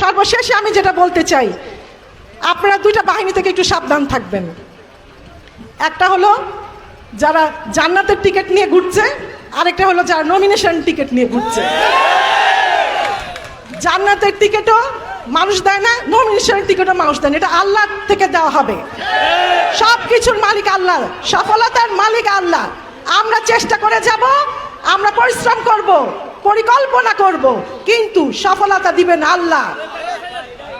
সর্বশেষে আমি যেটা বলতে চাই, আপনারা দুইটা বাহিনী থেকে একটু সাবধান থাকবেন। একটা হলো যারা জান্নাতের টিকিট নিয়ে ঘুরছে, আরেকটা হলো যারা নমিনেশন টিকিট নিয়ে ঘুরছে। জান্নাতের টিকিটও মানুষ দেয় না নমিনেশনের টিকিটও মানুষ দেয় না। এটা আল্লাহ থেকে দেওয়া হবে। সব কিছুর মালিক আল্লাহ, সফলতার মালিক আল্লাহ। আমরা চেষ্টা করে যাব, আমরা পরিশ্রম করব। পরিকল্পনা করব, কিন্তু সফলতা দিবেন আল্লাহ।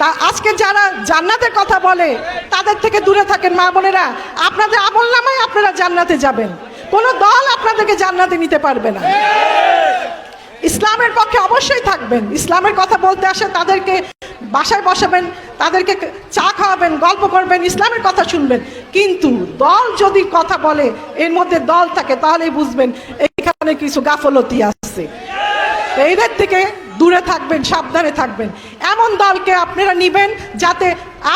তা আজকে যারা জান্নাতের কথা বলে, তাদের থেকে দূরে থাকেন মা বোনেরা। আপনাদের আমল নামায় আপনারা জান্নাতে যাবেন। কোনো দল আপনাদেরকে জান্নাতে নিতে পারবে না। ইসলামের পক্ষে অবশ্যই থাকবেন। ইসলামের কথা বলতে আসে, তাদেরকে বাসায় বসাবেন, তাদেরকে চা খাওয়াবেন, গল্প করবেন, ইসলামের কথা শুনবেন। কিন্তু দল যদি কথা বলে, এর মধ্যে দল থাকে, তাহলেই বুঝবেন, এখানে কিছু গাফলতি আসছে এদের থেকে দূরে থাকবেন, সাবধানে থাকবেন। এমন দলকে আপনারা নিবেন যাতে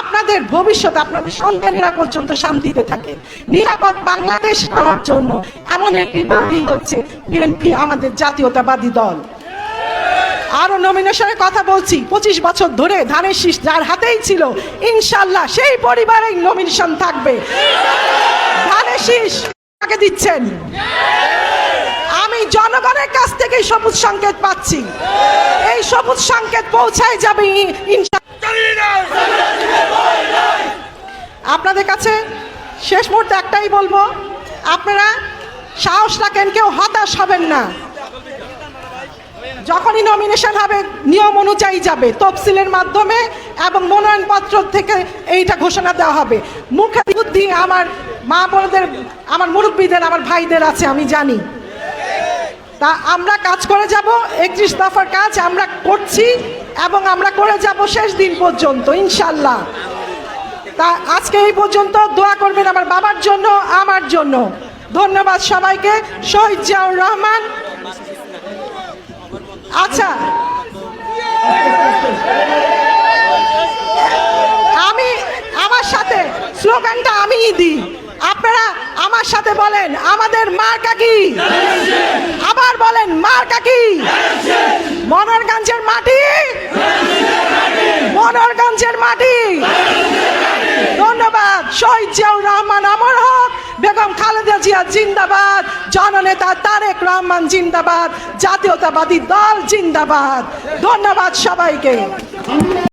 আপনাদের ভবিষ্যৎ, আপনাদের সন্তানেরা পর্যন্ত শান্তিতে থাকে। নিরাপদ বাংলাদেশ করার জন্য এমন একটি দলই হচ্ছে বিএনপি, আমাদের জাতীয়তাবাদী দল। আরও নমিনেশনের কথা বলছি, পঁচিশ বছর ধরে ধানের শীষ যার হাতেই ছিল, ইনশাল্লাহ সেই পরিবারেই নমিনেশন থাকবে। ধানের শীষ দিচ্ছেন? আমি জনগণের কাছ থেকে সবুজ সংকেত পাচ্ছি। এই সবুজ সংকেত পৌঁছায় যাবে আপনাদের কাছে শেষ মুহূর্তে একটাই বলব, আপনারা সাহস রাখেন, কেউ হতাশ হবেন না। যখনই নমিনেশন হবে, নিয়ম অনুযায়ী যাবে, তফসিলের মাধ্যমে এবং মনোনয়নপত্র থেকে এইটা ঘোষণা দেওয়া হবে। মুখে বুদ্ধি আমার মা বোনদের, আমার মুরব্বীদের, আমার ভাইদের আছে, আমি জানি। তা আমরা কাজ করে যাব, একত্রিশ দফার কাজ আমরা করছি এবং আমরা করে যাব শেষ দিন পর্যন্ত, ইনশাল্লাহ। তা আজকে এই পর্যন্ত দোয়া করবেন আমার বাবার জন্য, আমার জন্য। ধন্যবাদ সবাইকে। শহীদ জিয়াউর রহমান। আচ্ছা। আমি, আমার সাথে স্লোগানটা আমিই দিই। আপনারা আমার সাথে বলেন, আমাদের মার্কা কি? আবার বলেন মার্কা কি? মনোরগঞ্জের মাটি? মনোরগঞ্জের মাটি। ধন্যবাদ, শহীদ জিয়াউর রহমান আমর হক, বেগম খালেদা জিয়া জিন্দাবাদ, জননেতা তারেক রহমান জিন্দাবাদ, জাতীয়তাবাদী দল জিন্দাবাদ। ধন্যবাদ সবাইকে।